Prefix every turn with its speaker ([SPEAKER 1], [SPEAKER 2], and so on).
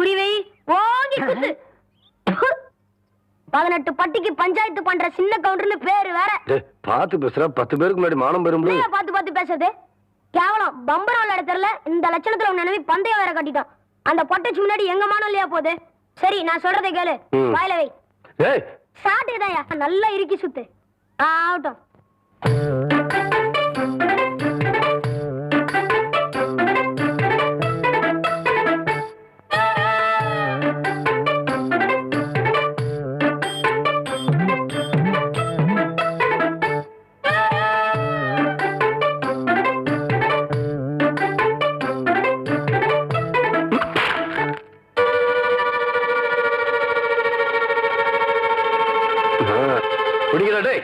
[SPEAKER 1] புரிவை ஓங்கி குத்து. பதினெட்டு பட்டிக்கு பஞ்சாயத்து பண்ற சின்ன கவுண்டர்னு பேரு வேற.
[SPEAKER 2] டேய் பார்த்து பேசுறா பத்து பேருக்கு முன்னாடி மானம் பெறும்போது
[SPEAKER 1] என்னையா பார்த்து பார்த்து பேசுறது? கேவலம். பம்பரம் விளையாட தெரியல இந்த லட்சணத்துல உன் நினைவு பந்தயம் வேற கட்டிட்டோம். அந்த பொட்டச்சு முன்னாடி எங்க மானம் இல்லையா போகுது? சரி நான் சொல்றதை கேளு. வாயில வை.
[SPEAKER 2] ஏய்
[SPEAKER 1] சாட்டுதாயா நல்லா இறுக்கி சுத்து. ஆகட்டும். பிடிக்கிறா டே